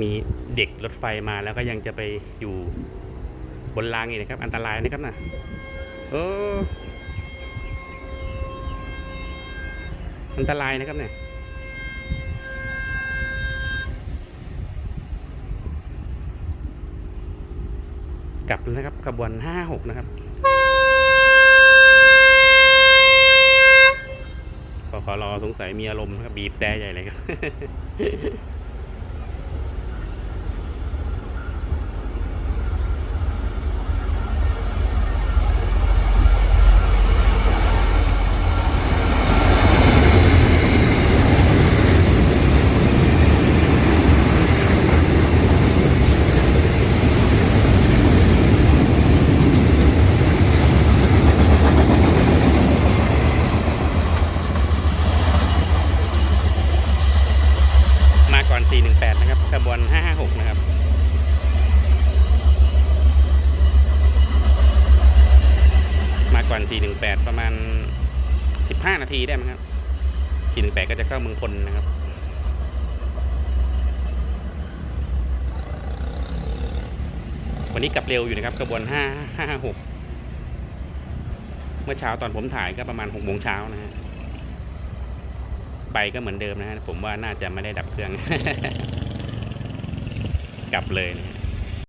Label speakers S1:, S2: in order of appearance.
S1: มีเด็กรถไฟมาแล้วก็ยังจะไปอยู่บนรางอีกนะครับ อันตรายนะครับนะโอ้อันตรายนะครับเนี่ยกลับนะครับขบวนห้าหกนะครับปขอรอสงสัยมีอารมณ์นะครับบีบแต่ใหญ่เลยครับ มาก่อน418 นะครับขบวน 556 นะครับมาก่อน 418 ประมาณ 15 นาทีได้มั้งครับ 418 ก็จะเข้าเมืองพลนะครับวันนี้กลับเร็วอยู่นะครับขบวน 556 เมื่อเช้าตอนผมถ่ายก็ประมาณ 6 โมงเช้านะฮะ ไปก็เหมือนเดิมนะฮะผมว่าน่าจะไม่ได้ดับเครื่อง กลับเลยนะฮะ